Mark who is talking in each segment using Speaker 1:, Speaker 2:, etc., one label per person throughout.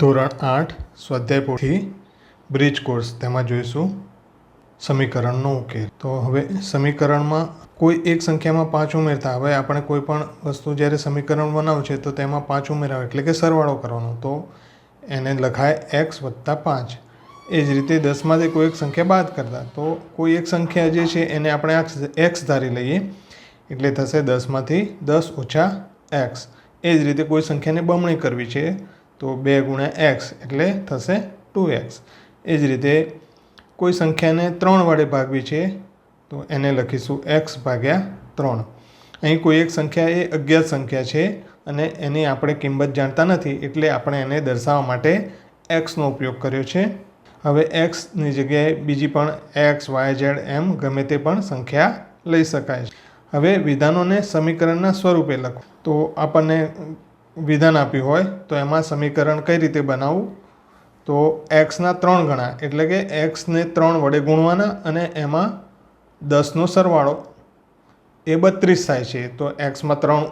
Speaker 1: ધોરણ આઠ, સ્વાધ્યાય પોથી બ્રિજ કોર્સ તેમાં જોઈશું સમીકરણનો ઉકેલ. તો હવે સમીકરણમાં કોઈ એક સંખ્યામાં પાંચ ઉમેરતા હવે આપણે કોઈ પણ વસ્તુ જ્યારે સમીકરણ બનાવું છે તો તેમાં પાંચ ઉમેરાવે, એટલે કે સરવાળો કરવાનો. તો એને લખાય એક્સ વત્તા પાંચ. એ જ રીતે દસમાંથી કોઈ એક સંખ્યા બાદ કરતા. તો કોઈ એક સંખ્યા જે છે એને આપણે એક્સ ધારી લઈએ, એટલે થશે દસમાંથી દસ ઓછા એક્સ એ જ રીતે કોઈ સંખ્યાને બમણી કરવી છે. તો બે ગુણ્યા એક્સ એટલે થશે ટુ એક્સ. એ જ રીતે કોઈ સંખ્યાને ત્રણ વડે ભાગવી છે, તો એને લખીશું એક્સ ભાગ્યા ત્રણ. અહીં કોઈ એક સંખ્યા એ અજ્ઞાત સંખ્યા છે અને એની આપણે કિંમત જાણતા નથી, એટલે આપણે એને દર્શાવવા માટે એક્સનો ઉપયોગ કર્યો છે. હવે એક્સની જગ્યાએ બીજી પણ એક્સ વાય ઝેડ એમ ગમે તે પણ સંખ્યા લઈ શકાય છે. હવે વિધાનોને સમીકરણના સ્વરૂપે લખો. તો આપણને વિધાન આપ્યું હોય, તો એમાં સમીકરણ કઈ રીતે બનાવવું? તો એક્સના ત્રણ ગણા, એટલે કે એક્સને ત્રણ વડે ગુણવાના અને એમાં દસનો સરવાળો. એ બત્રીસ થાય છે, તો એક્સમાં ત્રણ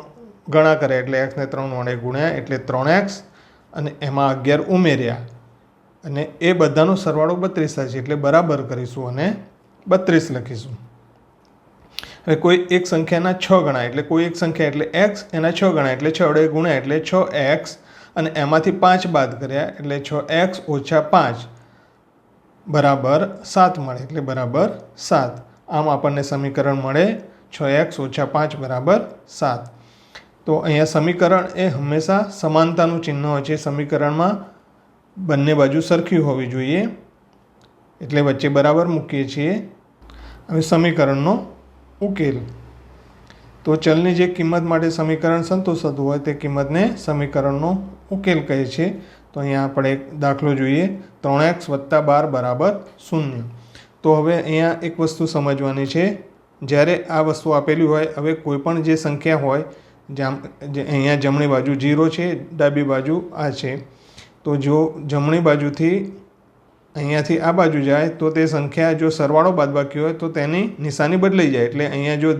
Speaker 1: ગણા કરે, એટલે એક્સને ત્રણ વડે ગુણ્યા, એટલે ત્રણ એક્સ અને એમાં અગિયાર ઉમેર્યા. અને એ બધાનો સરવાળો બત્રીસ થાય છે, એટલે બરાબર કરીશું અને બત્રીસ લખીશું. હવે કોઈ એક સંખ્યાના છ ગણા એટલે કોઈ એક સંખ્યા એટલે એક્સ એના છ ગણા એટલે છ વડે ગુણ્યા, એટલે છ એક્સ અને એમાંથી પાંચ બાદ કર્યા, એટલે છ એક્સ ઓછા પાંચ, બરાબર સાત મળે, એટલે બરાબર સાત. આમ આપણને સમીકરણ મળે છ એક્સ ઓછા પાંચ, બરાબર સાત. તો અહીંયા સમીકરણ એ હંમેશા સમાનતાનું ચિહ્ન હોય છે. સમીકરણમાં બંને બાજુ સરખી હોવી જોઈએ. એટલે વચ્ચે બરાબર મૂકીએ છીએ. હવે સમીકરણનો ઉકેલ. તો ચલની જે કિંમત માટે સમીકરણ સંતોષતું હોય તે કિંમતને સમીકરણનો ઉકેલ કહે છે. તો અહીંયા આપણે એક દાખલો જોઈએ. ત્રણ એક્સ વત્તા બાર બરાબર શૂન્ય. તો હવે અહીંયા એક વસ્તુ સમજવાની છે. જ્યારે આ વસ્તુ આપેલી હોય, હવે કોઈપણ જે સંખ્યા હોય, જામ અહીંયા જમણી બાજુ જીરો છે, ડાબી બાજુ આ છે. તો જો જમણી બાજુથી અહીંયાથી આ બાજુ જાય તો તે સંખ્યા જો સરવાળો બાદબાકી હોય તો તેની નિશાની બદલાઈ જાય. એટલે અહીંયા જો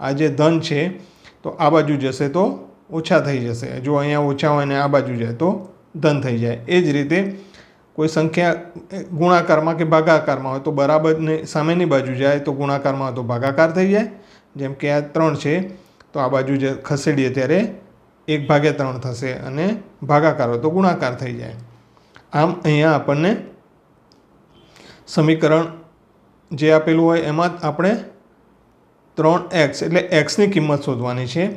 Speaker 1: આ જે ધન છે, તો આ બાજુ જશે તો ઓછા થઈ જશે. જો અહીંયા ઓછા હોય ને આ બાજુ જાય તો ધન થઈ જાય. એ જ રીતે કોઈ સંખ્યા ગુણાકારમાં કે ભાગાકારમાં હોય તો બરાબરની સામેની બાજુ જાય તો ગુણાકારમાં હોય તો ભાગાકાર થઈ જાય. જેમ કે આ ત્રણ છે, તો આ બાજુ જે ખસેડીએ ત્યારે એક ભાગે ત્રણ થશે અને ભાગાકાર હોય તો ગુણાકાર થઈ જાય. આમ અહીંયા આપણને સમીકરણ જે આપેલું હોય એમાં આપણે ત્રણ એક્સ એટલે એક્સની કિંમત શોધવાની છે.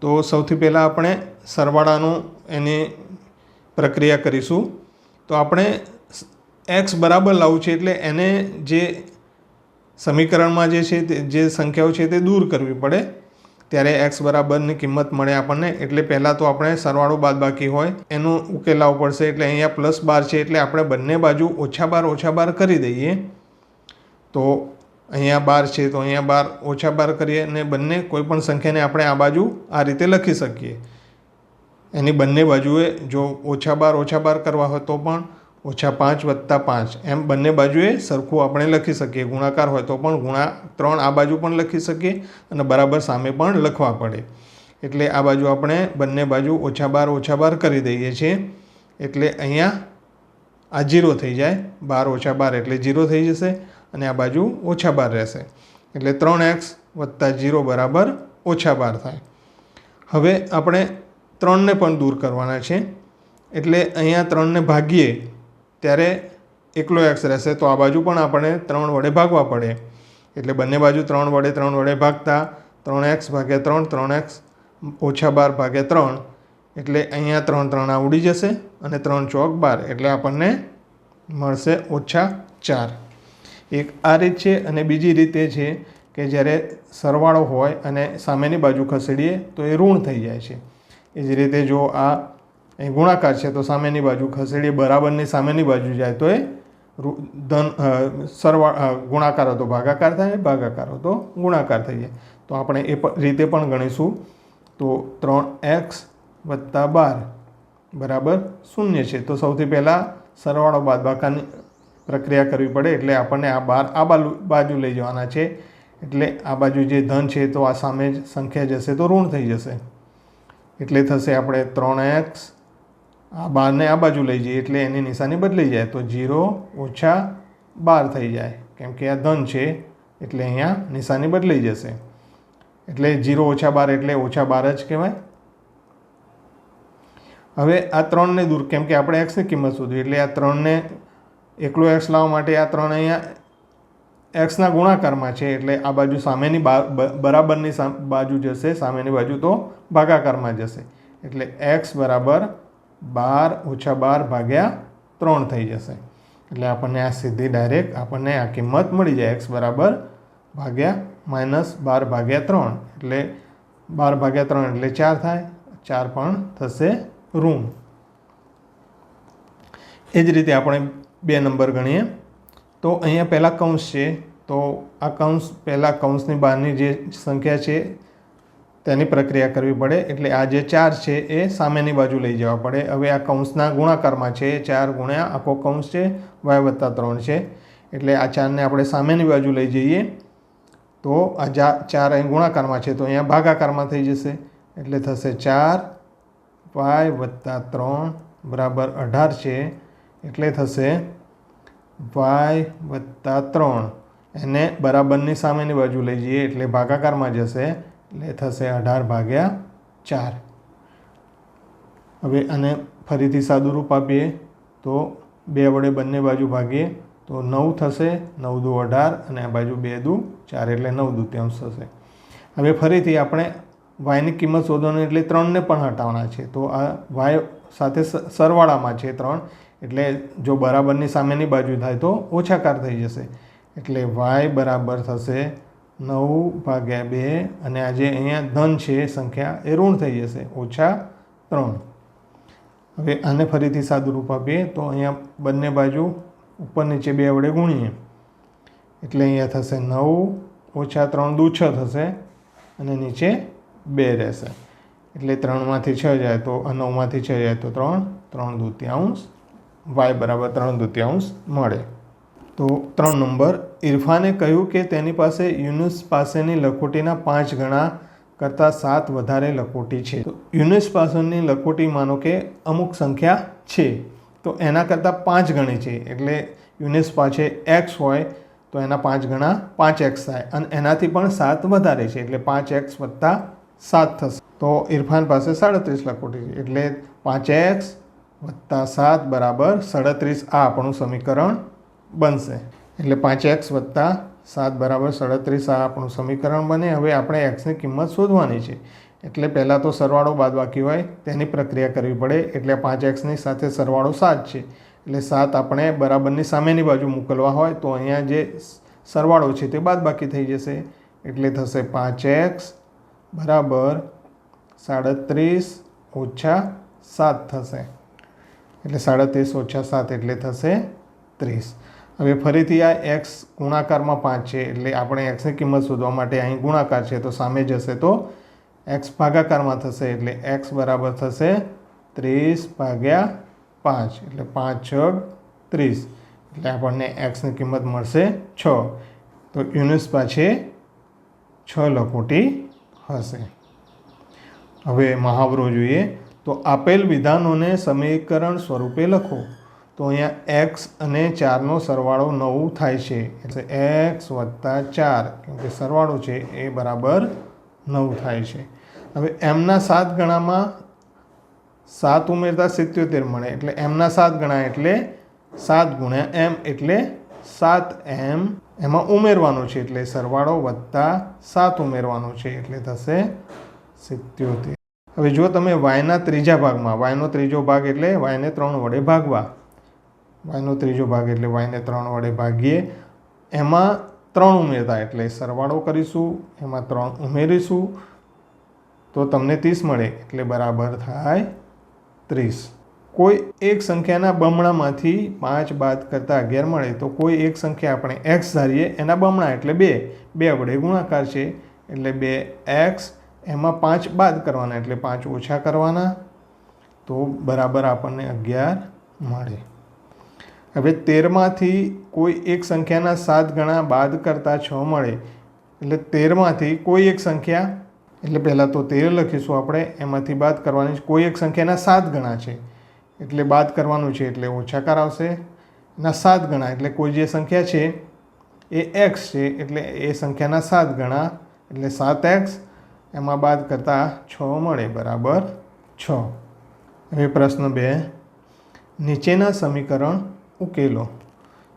Speaker 1: તો સૌથી પહેલાં આપણે સરવાળાનું એની પ્રક્રિયા કરીશું. તો આપણે એક્સ બરાબર લાવવું છે એટલે એને જે સમીકરણમાં જે છે તે, જે સંખ્યાઓ છે તે દૂર કરવી પડે. ત્યારે એક્સ બરાબરની કિંમત મળે આપણને, એટલે પહેલાં તો આપણે સરવાળો બાદ બાકી હોય, એનું ઉકેલ પડશે, એટલે અહીંયા પ્લસ બાર છે, એટલે આપણે બંને બાજુ ઓછા બાર ઓછા બાર કરી દઈએ. તો અહીંયા બાર છે, તો અહીંયા બાર ઓછા બાર કરીએ અને બંને કોઈપણ સંખ્યાને આપણે આ બાજુ આ રીતે લખી શકીએ. એની બંને બાજુએ જો ઓછા બાર ઓછા બાર કરવા હોય તો પણ ઓછા પાંચ વત્તા પાંચ. એમ બંને બાજુએ સરખું આપણે લખી શકીએ. ગુણાકાર હોય તો પણ ગુણા ત્રણ આ બાજુ પણ લખી શકીએ અને બરાબર સામે પણ લખવા પડે. એટલે આ બાજુ આપણે બંને બાજુ ઓછા બાર ઓછા બાર કરી દઈએ છીએ. એટલે અહીંયા આ જીરો થઈ જાય. બાર ઓછા બાર એટલે જીરો થઈ જશે અને આ બાજુ ઓછા બાર રહેશે. એટલે ત્રણ એક્સ વત્તા જીરો બરાબર ઓછા બાર થાય. હવે આપણે ત્રણને પણ દૂર કરવાના છે. એટલે અહીંયા ત્રણને ભાગીએ ત્યારે એકલો એક્સ રહેશે. તો આ બાજુ પણ આપણે ત્રણ વડે ભાગવા પડે. એટલે બંને બાજુ ત્રણ વડે ત્રણ વડે ભાગતા ત્રણ એક્સ ભાગ્યા ત્રણ ત્રણ એક્સ ઓછા બાર ભાગ્યા ત્રણ. એટલે અહીંયા ત્રણ ત્રણ આ ઉડી જશે અને ત્રણ ચોક બાર. એટલે આપણને મળશે ઓછા ચાર. એક આ રીત છે અને બીજી રીતે છે કે જ્યારે સરવાળો હોય અને સામેની બાજુ ખસેડીએ તો એ ઋણ થઈ જાય છે. એ જ રીતે જો આ અહીં ગુણાકાર છે, તો સામેની બાજુ ખસેડી બરાબરની સામેની બાજુ જાય, તો એ ધન સરવા ગુણાકાર હતો, ભાગાકાર થાય ભાગાકાર હતો, ગુણાકાર થઈ જાય. તો આપણે એ રીતે પણ ગણીશું. તો ત્રણ એક્સ વત્તા બાર બરાબર શૂન્ય છે. તો સૌથી પહેલાં સરવાળો બાદબાકાની પ્રક્રિયા કરવી પડે, એટલે આપણને આ બાર, આ બાજુ બાજુ લઈ જવાના છે. એટલે આ બાજુ જે ધન છે, તો આ સામે જ સંખ્યા જશે, તો ઋણ થઈ જશે. એટલે થશે આપણે ત્રણ એક્સ આ બારને આ બાજુ લઈ જઈએ એટલે એની નિશાની બદલાઈ જાય તો જીરો ઓછા બાર થઈ જાય. કેમ કે આ ધન છે, એટલે અહીંયા નિશાની બદલાઈ જશે. એટલે જીરો ઓછા બાર એટલે ઓછા બાર જ કહેવાય. હવે આ ત્રણને દૂર, કેમ કે આપણે એક્સની કિંમત શોધવી, એટલે આ ત્રણને એકલો એક્સ લાવવા માટે આ ત્રણ અહીંયા એક્સના ગુણાકારમાં છે, એટલે આ બાજુ સામેની બરાબરની બાજુ જશે, સામેની બાજુ તો ભાગાકારમાં જશે. એટલે એક્સ બરાબર બાર ઓછા બાર ભાગ્યા ત્રણ થઈ જશે. એટલે આપણને આ સીધી ડાયરેક્ટ આપણને આ કિંમત મળી જાય. એક્સ બરાબર ભાગ્યા માઇનસ બાર ભાગ્યા ત્રણ. એટલે બાર ભાગ્યા ત્રણ એટલે ચાર થાય. ચાર પણ થશે ઋણ. એ જ રીતે આપણે બે નંબર ગણીએ. તો અહીંયા પહેલાં કૌંસ છે. તો આ કૌંસ પહેલાં કૌંસની બહારની જે સંખ્યા છે તેની પ્રક્રિયા કરવી પડે. એટલે આ જે ચાર છે એ સામેની બાજુ લઈ જવા પડે. હવે આ કૌંસના ગુણાકારમાં છે. ચાર ગુણ્યા આખો કૌંસ છે. વાય વત્તા ત્રણ છે. એટલે આ ચારને આપણે સામેની બાજુ લઈ જઈએ. તો આ જા ચાર અહીં ગુણાકારમાં છે. તો અહીંયા ભાગાકારમાં થઈ જશે. એટલે થશે ચાર વાય વત્તા ત્રણ બરાબર અઢાર છે. એટલે થશે વાય વત્તા ત્રણ. એને બરાબરની સામેની બાજુ લઈ જઈએ. એટલે ભાગાકારમાં જશે એટલે થશે અઢાર ભાગ્યા ચાર. હવે આને ફરીથી સાદું રૂપ આપીએ તો બે વડે બંને બાજુ ભાગીએ તો નવ થશે, નવ દુ અઢાર અને આ બાજુ બે દુ ચાર એટલે નવ દૂત્યાંશ થશે. હવે ફરીથી આપણે વાયની કિંમત શોધવાની એટલે ત્રણને પણ હટાવવાના છે. તો આ વાય સાથે સરવાળામાં છે ત્રણ, એટલે જો બરાબરની સામેની બાજુ થાય તો ઓછાકાર થઈ જશે. એટલે વાય બરાબર થશે નવ ભાગ્યા બે અને આ જે અહીંયા ધન છે, સંખ્યા એ ઋણ થઈ જશે, ઓછા ત્રણ. હવે આને ફરીથી સાદુરૂપ આપીએ તો અહીંયા બંને બાજુ ઉપર નીચે બે વડે ગુણીએ. એટલે અહીંયા થશે નવ, ઓછા ત્રણ દુ છ થશે અને નીચે બે રહેશે. એટલે ત્રણમાંથી છ જાય તો નવમાંથી છ જાય તો ત્રણ ત્રણ દૂત્યાંશ વાય બરાબર ત્રણ દૂત્યાંશ મળે. તો ત્રણ નંબર, ઇરફાને કહ્યું કે તેની પાસે યુનુસ પાસેની લખોટીના પાંચ ગણા કરતાં સાત વધારે લખોટી છે. તો યુનુસ પાસેની લખોટી માનો કે અમુક સંખ્યા છે. તો એના કરતાં પાંચ ગણી છે. એટલે યુનિસ પાસે એક્સ હોય તો એના પાંચ ગણા પાંચ એક્સ થાય. અને એનાથી પણ સાત વધારે છે. એટલે પાંચ એક્સ વત્તા સાત થશે. તો ઇરફાન પાસે સાડત્રીસ લખોટી છે. એટલે પાંચ એક્સ વત્તા સાત બરાબર સાડત્રીસ આ આપણું સમીકરણ બનશે. એટલે પાંચ એક્સ વત્તા સાત બરાબર સાડત્રીસ આ આપણું સમીકરણ બને. હવે આપણે એક્સની કિંમત શોધવાની છે. એટલે પહેલાં તો સરવાળો બાદબાકી હોય, તેની પ્રક્રિયા કરવી પડે. એટલે પાંચ એક્સની સાથે સરવાળો સાત છે. એટલે સાત આપણે બરાબરની સામેની બાજુ મોકલવા હોય, તો અહીંયા જે સરવાળો છે તે બાદબાકી થઈ જશે. એટલે થશે પાંચ એક્સ બરાબર સાડત્રીસ ઓછા સાત થશે. એટલે સાડત્રીસ ઓછા સાત એટલે થશે ત્રીસ. હવે ફરીથી આ એક્સ ગુણાકારમાં પાંચ છે, એટલે આપણે એક્સની કિંમત શોધવા માટે અહીં ગુણાકાર છે, તો સામે જશે તો એક્સ ભાગાકારમાં થશે, એટલે એક્સ બરાબર થશે ત્રીસ ભાગ્યા પાંચ, એટલે પાંચ છ ત્રીસ, એટલે આપણને એક્સની કિંમત મળશે છ. તો યુનિસ પાસે છ લખોટી હશે. હવે મહાવરો જોઈએ, તો આપેલ વિધાનોને સમીકરણ સ્વરૂપે લખો. તો અહીંયા એક્સ અને ચારનો સરવાળો નવું થાય છે. એટલે એક્સ વત્તા ચાર કે સરવાળો છે એ બરાબર નવ થાય છે. હવે એમના સાત ગણામાં સાત ઉમેરતા સિત્યોતેર મળે. એટલે એમના સાત ગણા એટલે સાત ગુણ્યા એમ એટલે સાત એમ. એમાં ઉમેરવાનો છે એટલે સરવાળો વત્તા સાત ઉમેરવાનો છે એટલે થશે સિત્યોતેર. હવે જો તમે વાયના ત્રીજા ભાગમાં. વાયનો ત્રીજો ભાગ એટલે વાયને ત્રણ વડે ભાગવા. વાયનો ત્રીજો ભાગ એટલે વાયને ત્રણ વડે ભાગીએ. એમાં ત્રણ ઉમેરતા એટલે સરવાળો કરીશું, એમાં ત્રણ ઉમેરીશું. તો તમને ત્રીસ મળે એટલે બરાબર થાય ત્રીસ. કોઈ એક સંખ્યાના બમણામાંથી પાંચ બાદ કરતાં અગિયાર મળે તો કોઈ એક સંખ્યા આપણે એક્સ ધારીએ, એના બમણા એટલે બે. બે વડે ગુણાકાર છે એટલે બે એક્સ એમાં પાંચ બાદ કરવાના એટલે પાંચ ઓછા કરવાના. તો બરાબર આપણને અગિયાર મળે. હવે તેરમાંથી કોઈ એક સંખ્યાના સાત ગણા બાદ કરતાં છ મળે, એટલે તેરમાંથી કોઈ એક સંખ્યા, એટલે પહેલાં તો તેર લખીશું આપણે, એમાંથી બાદ કરવાની કોઈ એક સંખ્યાના સાત ગણા છે. એટલે બાદ કરવાનું છે એટલે ઓછાકાર આવશે ના સાત ગણા, એટલે કોઈ જે સંખ્યા છે એ એક્સ છે, એટલે એ સંખ્યાના સાત ગણા, એટલે સાત એક્સ, એમાં બાદ કરતાં છ મળે, બરાબર? છ. હવે પ્રશ્ન બે. નીચેના સમીકરણ ઉકેલો.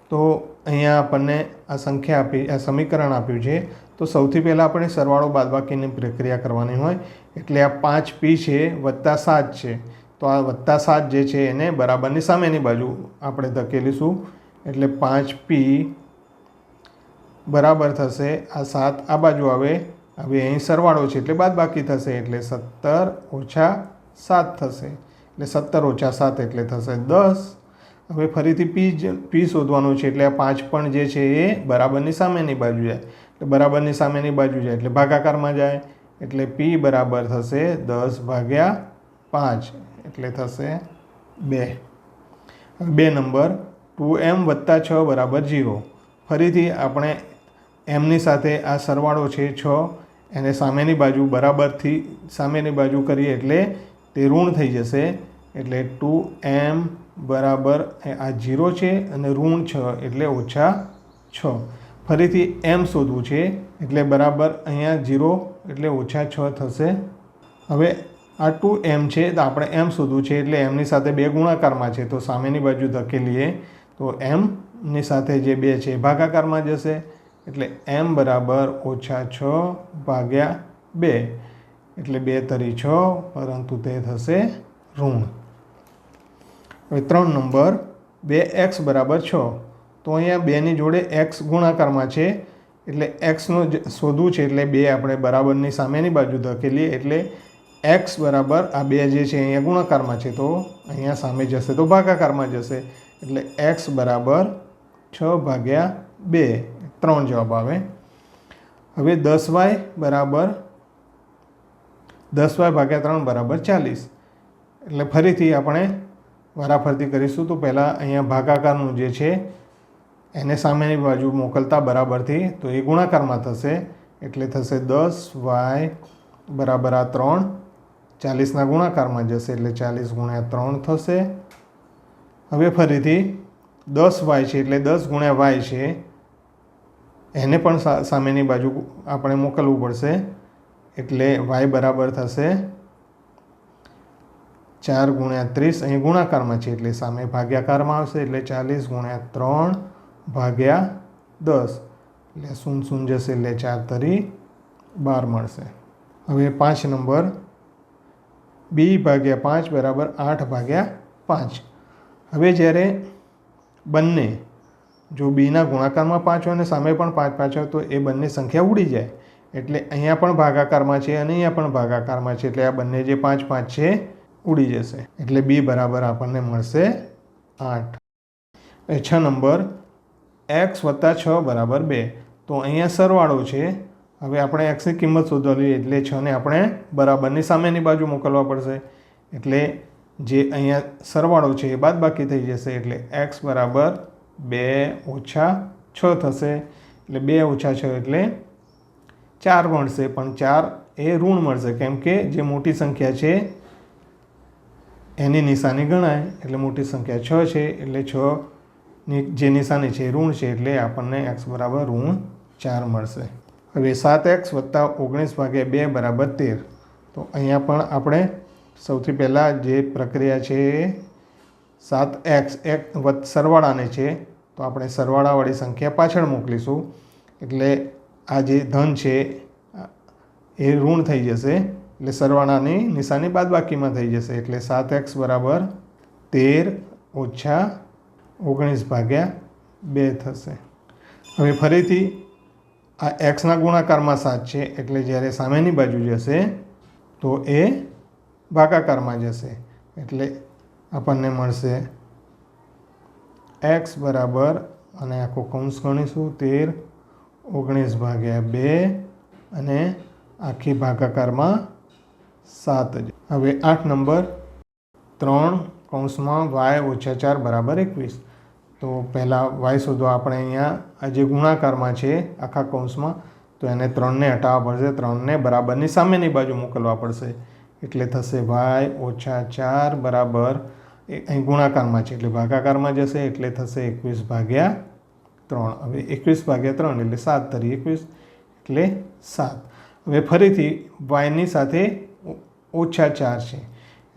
Speaker 1: તો અહીંયા આપણને આ સંખ્યા આપી, આ સમીકરણ આપ્યું છે. તો સૌથી પહેલાં આપણે સરવાળો બાદબાકીની પ્રક્રિયા કરવાની હોય. એટલે આ પાંચ પી છે, વત્તા સાત છે. તો આ વત્તા સાત જે છે એને બરાબરની સામેની બાજુ આપણે ધકેલીશું. એટલે પાંચ પી બરાબર થશે, આ સાત આ બાજુ આવે. હવે અહીં સરવાળો છે એટલે બાદબાકી થશે, એટલે સત્તર ઓછા સાત થશે. એટલે સત્તર ઓછા સાત એટલે થશે દસ. હવે ફરીથી પી જ પી શોધવાનું છે એટલે આ પાંચ પણ જે છે એ બરાબરની સામેની બાજુ જાય. એટલે બરાબરની સામેની બાજુ જાય એટલે ભાગાકારમાં જાય. એટલે પી બરાબર થશે દસ ભાગ્યા પાંચ એટલે થશે બે. બે નંબર ટુ એમ વત્તા છ બરાબર જીરો ફરીથી આપણે એમની સાથે આ સરવાળો છે છ. એને સામેની બાજુ બરાબરથી સામેની બાજુ કરીએ એટલે તે ઋણ થઈ જશે. એટલે ટુ એમ બરાબર આ જીરો છે અને ઋણ છ એટલે ઓછા છ. ફરીથી એમ શોધવું છે એટલે બરાબર અહીંયા જીરો એટલે ઓછા છ થશે. હવે આ ટુ એમ છે, તો આપણે એમ શોધવું છે એટલે એમની સાથે બે ગુણાકારમાં છે, તો સામેની બાજુ ધકેલીએ તો એમની સાથે જે બે છે ભાગાકારમાં જશે. એટલે એમ બરાબર ઓછા છ ભાગ્યા બે. એટલે બે તરી છ, પરંતુ તે થશે ઋણ. હવે ત્રણ નંબર, બે એક્સ બરાબર છ. તો અહીંયા બેની જોડે એક્સ ગુણાકારમાં છે, એટલે એક્સનું શોધવું છે, એટલે બે આપણે બરાબરની સામેની બાજુ ધકેલીએ, એટલે એક્સ બરાબર આ બે જે છે અહીંયા ગુણાકારમાં છે, તો અહીંયા સામે જશે, તો ભાગાકારમાં જશે. એટલે એક્સ બરાબર છ ભાગ્યા બે, ત્રણ જવાબ આવે. હવે દસ વાય બરાબર, દસ વાય ભાગ્યા ત્રણ બરાબર ચાલીસ. એટલે ફરીથી આપણે વારાફરતી કરીશું તો પહેલાં અહીંયા ભાગાકારનું જે છે, એને સામેની બાજુ મોકલતા બરાબરથી તો એ ગુણાકારમાં થશે. એટલે થશે દસ વાય બરાબર આ ત્રણ. ચાલીસના ગુણાકારમાં જશે એટલે ચાલીસ ગુણ્યા ત્રણ થશે. હવે ફરીથી દસ વાય છે એટલે દસ ગુણ્યા વાય છે, એને પણ સામેની બાજુ આપણે મોકલવું પડશે. એટલે વાય બરાબર થશે ચાર ગુણ્યા ત્રીસ, અહીં ગુણાકારમાં છે એટલે સામે ભાગ્યાકારમાં આવશે એટલે ચાલીસ ગુણ્યા ત્રણ ભાગ્યા દસ. એટલે શૂન શૂન જશે એટલે ચાર તરી બાર મળશે. હવે પાંચ નંબર. બી ભાગ્યા પાંચ બરાબર આઠ ભાગ્યા પાંચ. હવે જ્યારે બંને, જો બીના ગુણાકારમાં પાંચ હોય અને સામે પણ પાંચ પાંચ હોય તો એ બંને સંખ્યા ઉડી જાય. એટલે અહીંયા પણ ભાગાકારમાં છે અને અહીંયા પણ ભાગાકારમાં છે. એટલે આ બંને જે પાંચ પાંચ છે ઉડી જશે. એટલે બી બરાબર આપણને મળશે આઠ. છ નંબર, એક્સ વત્તા છ બરાબર બે. તો અહીંયા સરવાળો છે. હવે આપણે એક્સની કિંમત શોધવાની, એટલે છને આપણે બરાબરની સામેની બાજુ મોકલવા પડશે. એટલે જે અહીંયા સરવાળો છે એ બાદ બાકી થઈ જશે. એટલે એક્સ બરાબર બે ઓછા છ થશે. એટલે બે ઓછા છ એટલે ચાર મળશે. પણ ચાર એ ઋણ મળશે. કેમ કે જે મોટી સંખ્યા છે એની નિશાની ગણાય, એટલે મોટી સંખ્યા છ છે, એટલે છ ની જે નિશાની છે ઋણ છે, એટલે આપણને એક્સ બરાબર ઋણ ચાર મળશે. હવે સાત એક્સ વત્તા ઓગણીસ ભાગ્યા બે બરાબર તેર. તો અહીંયા પણ આપણે સૌથી પહેલાં જે પ્રક્રિયા છે સાત એક્સ એક વત સરવાળાને છે, તો આપણે સરવાળાવાળી સંખ્યા પાછળ મોકલીશું. એટલે આ જે ધન છે એ ઋણ થઈ જશે. એટલે સરવાળાની નિશાની બાદબાકીમાં થઈ જશે એટલે સાત એક્સ બરાબર તેર ઓછા ઓગણીસ ભાગ્યા બે થશે. હવે ફરીથી આ એક્સના ગુણાકારમાં સાત છે એટલે જ્યારે સામેની બાજુ જશે તો એ ભાગાકારમાં જશે એટલે આપણને મળશે એક્સ બરાબર અને આખો કૌંસ ગણીશું તેર ઓગણીસ ભાગ્યા બે અને આખી ભાગાકારમાં સાત જ. હવે આઠ નંબર ત્રણ કૌંસમાં વાય ઓછા ચાર બરાબર એકવીસ. તો પહેલાં વાય શોધવા આપણે અહીંયા. આ જે ગુણાકારમાં છે આખા કૌંસમાં, તો એને ત્રણને હટાવવા પડશે. ત્રણને બરાબરની સામેની બાજુ મોકલવા પડશે. એટલે થશે વાય ઓછા ચાર બરાબર અહીં ગુણાકારમાં છે. એટલે ભાગાકારમાં જશે, એટલે થશે એકવીસ ભાગ્યા ત્રણ. હવે એકવીસ ભાગ્યા ત્રણ એટલે સાત તરી એકવીસ એટલે સાત. હવે ફરીથી વાયની સાથે ઓછા ચાર છે.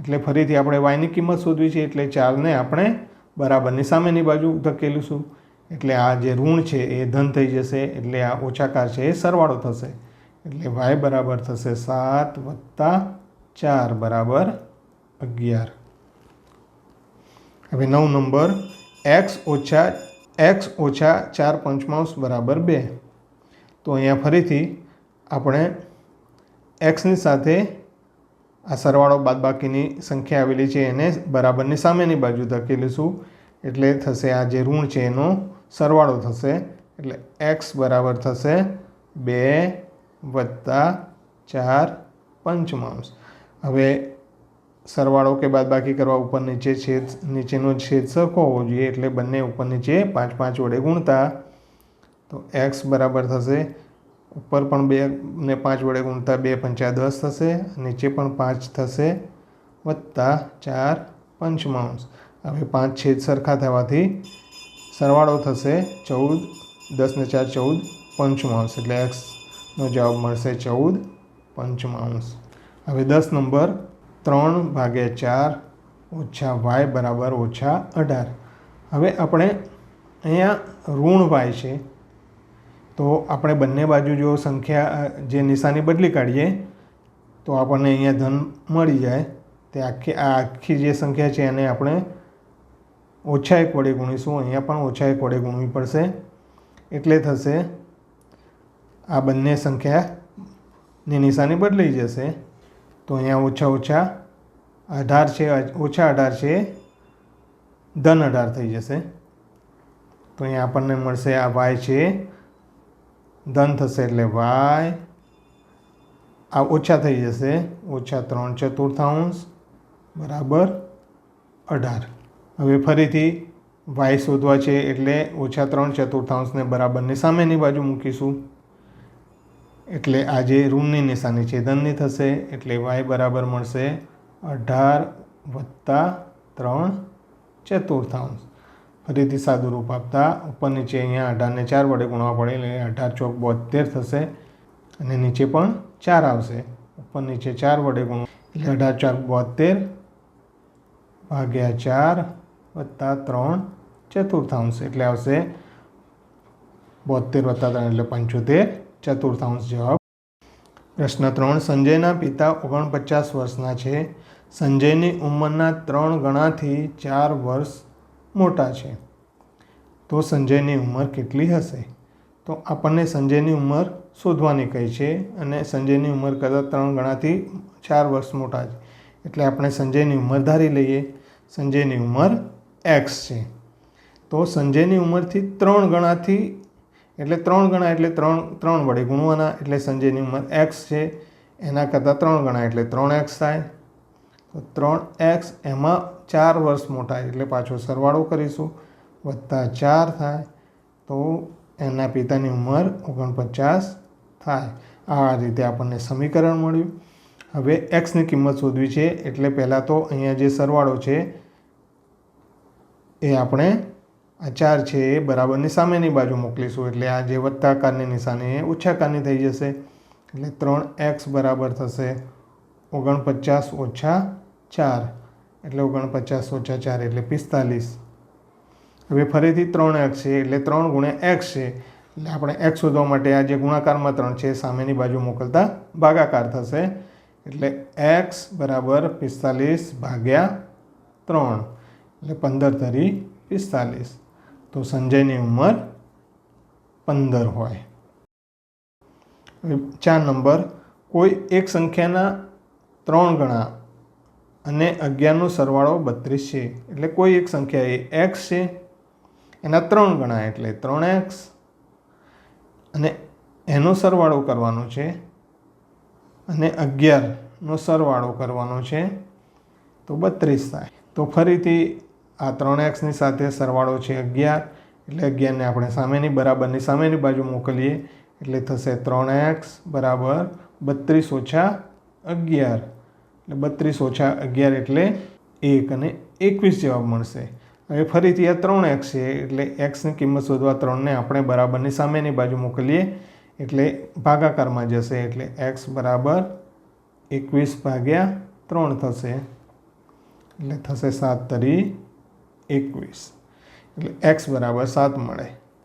Speaker 1: એટલે ફરીથી આપણે વાયની કિંમત શોધવી છે, એટલે ચારને આપણે બરાબરની સામેની બાજુ ધકેલીશું એટલે આ જે ઋણ છે એ ધન થઈ જશે, એટલે આ ઓછાકાર છે એ સરવાળો થશે. એટલે વાય બરાબર થશે સાત વત્તા ચાર બરાબર અગિયાર. હવે નવ નંબર એક્સ ઓછા એક્સ ઓછા ચાર પંચમાંશ બરાબર બે. તો અહીંયા ફરીથી આપણે એક્સની સાથે આ સરવાળો બાદબાકીની સંખ્યા આવેલી છે એને બરાબરની સામેની બાજુ ધકેલીશું. એટલે થશે આ જે ઋણ છે એનો સરવાળો થશે. એટલે એક્સ બરાબર થશે બે વત્તા ચાર પંચમાંશ. હવે સરવાળો કે બાદબાકી કરવા ઉપર નીચે છેદ, નીચેનો છેદ સરખો હોવો જોઈએ એટલે બંને ઉપર નીચે પાંચ પાંચ વડે ગુણતા. તો એક્સ બરાબર થશે ઉપર પણ બે ને પાંચ વડે ગુણતા બે પંચા દસ થશે, નીચે પણ પાંચ થશે, વત્તા ચાર પંચમાંશ. હવે પાંચ છેદ સરખા થવાથી સરવાળો થશે ચૌદ, દસ ને ચાર ચૌદ પંચમાંશ. એટલે એક્સનો જવાબ મળશે ચૌદ પંચમાંશ. હવે દસ નંબર ત્રણ ભાગ્યા ચાર ઓછા વાય બરાબર ઓછા અઢાર. હવે આપણે અહીંયા ઋણ વાય છે. તો આપણે બંને બાજુ જો સંખ્યા જે નિશાની બદલી કાઢીએ, તો આપણને અહીંયા ધન મળી જાય. તે આખી, આ આખી જે સંખ્યા છે એને આપણે ઓછા એક વડે ગુણીશું. અહીંયા પણ ઓછા એક વડે ગુણવી પડશે. એટલે થશે, આ બંને સંખ્યાની નિશાની બદલાઈ જશે. તો અહીંયા ઓછા ઓછા અઢાર છે ઓછા અઢાર છે, ધન અઢાર થઈ જશે. તો અહીંયા આપણને મળશે આ વાય છે ધન થશે એટલે વાય. આ ઓછા થઈ જશે. ઓછા ત્રણ ચતુર્થાંશ બરાબર અઢાર. હવે ફરીથી વાય શોધવા છે એટલે ઓછા ત્રણ ચતુર્થાંશને બરાબરની સામેની બાજુ મૂકીશું. એટલે આ જે ઋણની નિશાની છે. ધનની થશે એટલે વાય બરાબર મળશે અઢાર વત્તા ત્રણ ચતુર્થાંશ. ફરીથી સાદું રૂપ આપતા ઉપર નીચે અહીંયા અઢારને ચાર વડે ગુણવા પડે એટલે અઢાર ચોક બોતેર થશે અને નીચે પણ ચાર આવશે. ઉપર નીચે ચાર વડે ગુણો એટલે અઢાર ચોક બોતેર ભાગ્યા ચાર વત્તા ત્રણ ચતુર્થાંશ એટલે આવશે બોતેર વત્તા ત્રણ એટલે પંચોતેર ચતુર્થાંશ જવાબ. પ્રશ્ન ત્રણ, સંજયના પિતા ઓગણપચાસ વર્ષના છે. સંજયની ઉંમરના ત્રણ ગણાથી ચાર વર્ષ મોટા છે. તો સંજયની ઉંમર કેટલી હશે? તો આપણને સંજયની ઉંમર શોધવાની કહી છે અને સંજયની ઉંમર કદાચ ત્રણ ગણાથી ચાર વર્ષ મોટા છે. એટલે આપણે સંજયની ઉંમર ધારી લઈએ. સંજયની ઉંમર એક્સ છે. તો સંજયની ઉંમરથી ત્રણ ગણાથી એટલે ત્રણ ગણા એટલે ત્રણ ત્રણ વડે ગુણવાના. એટલે સંજયની ઉંમર એક્સ છે. એના કરતાં ત્રણ ગણા એટલે ત્રણ એક્સ થાય. તો ત્રણ એક્સ એમાં ચાર વર્ષ મોટા એટલે પાછો સરવાળો કરીશું. વત્તા ચાર થાય તો એના પિતાની ઉંમર ઓગણપચાસ થાય. આ રીતે આપણને સમીકરણ મળ્યું. હવે એક્સની કિંમત શોધવી છે એટલે પહેલાં તો અહીંયા જે સરવાળો છે એ આપણે આ ચાર છે એ બરાબરની સામેની બાજુ મોકલીશું એટલે આ જે વત્તાકારની નિશાની એ ઓછાકારની થઈ જશે. એટલે ત્રણ એક્સ બરાબર થશે ઓગણપચાસ ઓછા ચાર, એટલે ઓગણપચાસ ઓછા ચાર એટલે પિસ્તાલીસ. હવે ફરીથી ત્રણ એક્સ છે, એટલે ત્રણ ગુણ્યા એક્સ છે, એટલે આપણે એક્સ શોધવા માટે આ જે ગુણાકારમાં ત્રણ છે સામેની બાજુ મોકલતા ભાગાકાર થશે. એટલે એક્સ બરાબર પિસ્તાલીસ ભાગ્યા ત્રણ, એટલે પંદર તરી પિસ્તાલીસ. તો સંજયની ઉંમર પંદર હોય. ચાર નંબર, કોઈ એક સંખ્યાના ત્રણ ગણા અને અગિયારનો સરવાળો બત્રીસ છે. એટલે કોઈ એક સંખ્યા એ એક્સ છે. એના ત્રણ ગણા એટલે ત્રણ એક્સ. અને એનો સરવાળો કરવાનો છે. અને અગિયારનો સરવાળો કરવાનો છે. તો બત્રીસ થાય. તો ફરીથી આ ત્રણ એક્સની સાથે સરવાળો છે અગિયાર. એટલે અગિયારને આપણે સામેની બરાબરની સામેની બાજુ મોકલીએ. એટલે થશે ત્રણ એક્સ બરાબર બત્રીસ ઓછા અગિયાર. એટલે બત્રીસ ઓછા અગિયાર એટલે એક અને એકવીસ જવાબ મળશે. હવે ફરીથી આ ત્રણ એક્સ છે, એટલે એક્સની કિંમત શોધવા ત્રણને આપણે બરાબરની સામેની બાજુ મોકલીએ. એટલે ભાગાકારમાં જશે, એટલે એક્સ બરાબર એકવીસ ભાગ્યા ત્રણ થશે. એટલે થશે સાત તરી એકવીસ. એટલે એક્સ બરાબર સાત મળે.